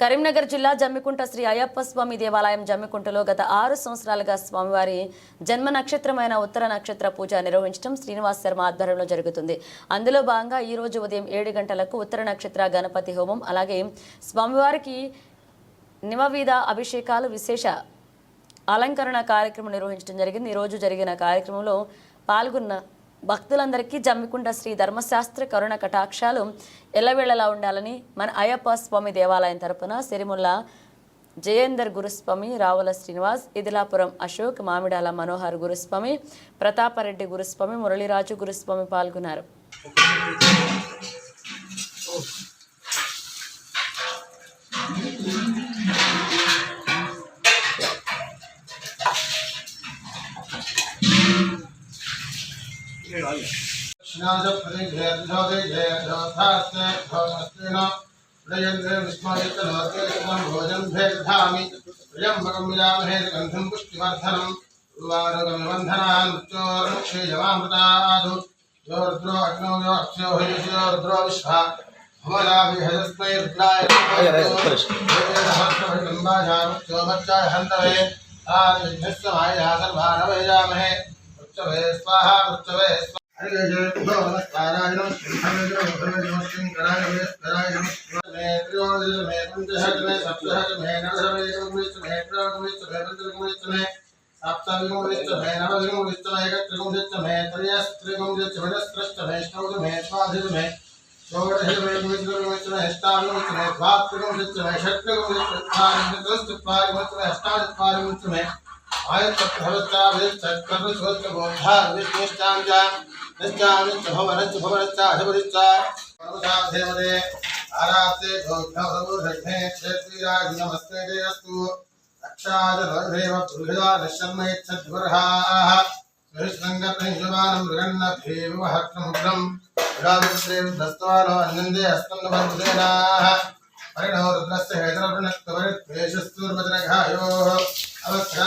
కరీంనగర్ జిల్లా జమ్మికుంట శ్రీ అయ్యప్ప స్వామి దేవాలయం జమ్మికుంటలో గత ఆరు సంవత్సరాలుగా స్వామివారి జన్మ నక్షత్రమైన ఉత్తర నక్షత్ర పూజ నిర్వహించడం శ్రీనివాస్ శర్మ ఆధ్వర్యంలో జరుగుతుంది. అందులో భాగంగా ఈ రోజు ఉదయం ఏడు గంటలకు ఉత్తర నక్షత్ర గణపతి హోమం అలాగే స్వామివారికి నివవిధ అభిషేకాలు విశేష అలంకరణ కార్యక్రమం నిర్వహించడం జరిగింది. ఈరోజు జరిగిన కార్యక్రమంలో పాల్గొన్న భక్తులందరికీ జమ్మికుంట శ్రీ ధర్మశాస్త్ర కరుణ కటాక్షాలు ఎల్లవేళలా ఉండాలని మన అయ్యప్ప స్వామి దేవాలయం తరపున సిరిముల్ల జయేందర్ గురుస్వామి రావుల శ్రీనివాస్ ఇదిలాపురం అశోక్ మామిడాల మనోహర్ గురుస్వామి ప్రతాపరెడ్డి గురుస్వామి మురళీరాజు గురుస్వామి పాల్గొన్నారు. भोजन भेदामि त्र्यम्बकं विजामहे गन्धं पुष्टिवर्धनम्। उर्वारुकमिबन्धना मृत्योर्मुक्षेयमामृतादु योर्द्रो अग्नो यो अक्षो हयोर्द्रो विश्वा हन्तवे आदिभ्यः समायासर्वाणवेजामहे मृत्युवे स्वाहा मृत्युवे स्वाहा सप्तविगुणित्तमे नवविगुणित्तमे एकत्रिगुणित्तमे त्रयस्त्रिगुणित्तमे ष्टौतमे स्वाधितमे षोडशमे गुणित्तमे अष्टाविगुणित्तमे द्वात्रिगुणित्तमे षट्त्रिगुणित्तमे अष्टाविगुणित्तमे आयत्तप्रभृत्ताभिस्तत्कर्मसोत्तबोद्धा विष्णुष्टाञ्च నిత్యానిత్య భవనశ్చ భవనశ్చ అధిపతిశ్చ పరమశాదేవదే ఆరాత్రే గోఘ్నవరముర్ధగ్నే క్షేత్రీరాజి నమస్తే జయస్తు రక్షాజలదేవ బృహదా నిశర్మయచ్చద్వర్హాః సుహృష్ణంగర్భంజుమానం మృగన్న భీమహర్షముగ్రం రాజశ్రీం దస్తవానో అన్నందే హస్తం నమర్దేనాః పరిణో రుద్రస్య హేతరపుణత్వరిత్వేషస్తూర్వచనఘాయోః అవస్థా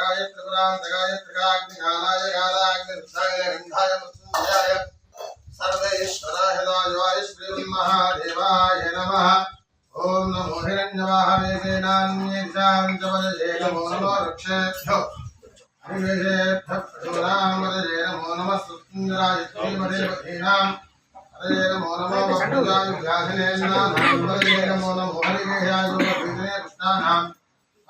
विलोहिताः गाय त्रिपुरां जगाय त्रिकाग्निकालाय कालाग्निरुद्धाय गन्धाय मृत्युञ्जयाय सर्वेश्वराय दायवाय श्रीमन्महादेवाय नमः ॐ नमो हिरण्यवाहवेगेनान्ये दिशाञ्चपदये नमो नमो वृक्षेभ्यो हरिवेशेभ्यः प्रचोरामदये नमो नमः सुन्दराय श्रीमदेवतीनाम् हरे नमो नमो वक्रजाय व्याधिनेन्द्रानां नमो नमो हरिवेशाय योगपीठे कृष्णानाम्